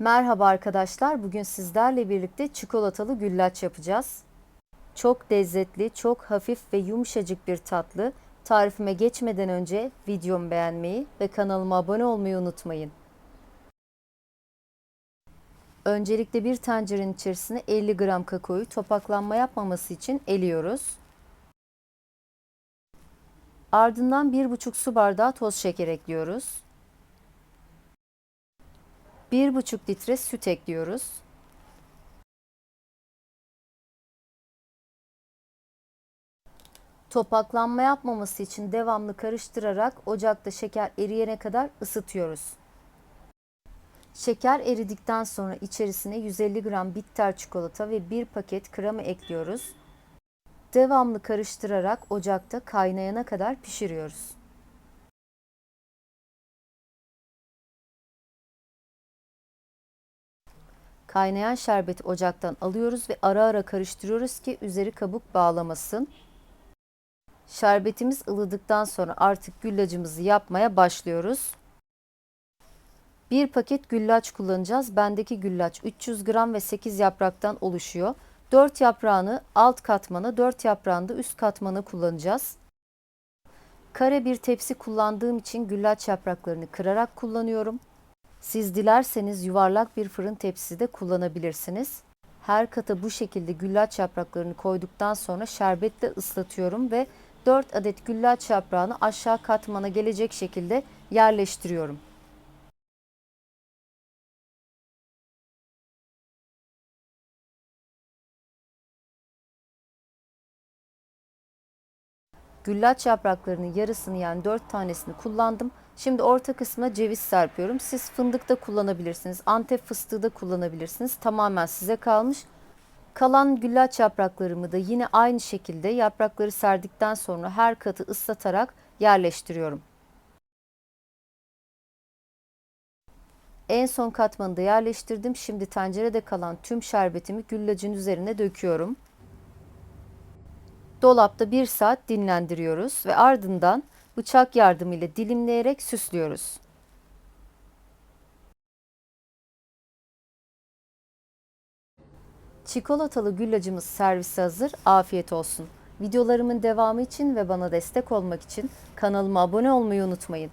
Merhaba arkadaşlar. Bugün sizlerle birlikte çikolatalı güllaç yapacağız. Çok lezzetli, çok hafif ve yumuşacık bir tatlı. Tarifime geçmeden önce videomu beğenmeyi ve kanalıma abone olmayı unutmayın. Öncelikle bir tencerenin içerisine 50 gram kakaoyu topaklanma yapmaması için eliyoruz. Ardından 1,5 su bardağı toz şeker ekliyoruz. 1,5 litre süt ekliyoruz. Topaklanma yapmaması için devamlı karıştırarak ocakta şeker eriyene kadar ısıtıyoruz. Şeker eridikten sonra içerisine 150 gram bitter çikolata ve 1 paket krema ekliyoruz. Devamlı karıştırarak ocakta kaynayana kadar pişiriyoruz. Kaynayan şerbeti ocaktan alıyoruz ve ara ara karıştırıyoruz ki üzeri kabuk bağlamasın. Şerbetimiz ılıdıktan sonra artık güllacımızı yapmaya başlıyoruz. Bir paket güllaç kullanacağız. Bendeki güllaç 300 gram ve 8 yapraktan oluşuyor. 4 yaprağını alt katmana, 4 yaprağını da üst katmana kullanacağız. Kare bir tepsi kullandığım için güllaç yapraklarını kırarak kullanıyorum. Siz dilerseniz yuvarlak bir fırın tepsisi de kullanabilirsiniz. Her kata bu şekilde güllaç yapraklarını koyduktan sonra şerbetle ıslatıyorum ve 4 adet güllaç yaprağını aşağı katmana gelecek şekilde yerleştiriyorum. Güllaç yapraklarının yarısını yani 4 tanesini kullandım. Şimdi orta kısmına ceviz serpiyorum. Siz fındık da kullanabilirsiniz. Antep fıstığı da kullanabilirsiniz. Tamamen size kalmış. Kalan güllaç yapraklarımı da yine aynı şekilde yaprakları serdikten sonra her katı ıslatarak yerleştiriyorum. En son katmanı da yerleştirdim. Şimdi tencerede kalan tüm şerbetimi güllacın üzerine döküyorum. Dolapta bir saat dinlendiriyoruz ve ardından bıçak yardımıyla dilimleyerek süslüyoruz. Çikolatalı güllacımız servise hazır. Afiyet olsun. Videolarımın devamı için ve bana destek olmak için kanalıma abone olmayı unutmayın.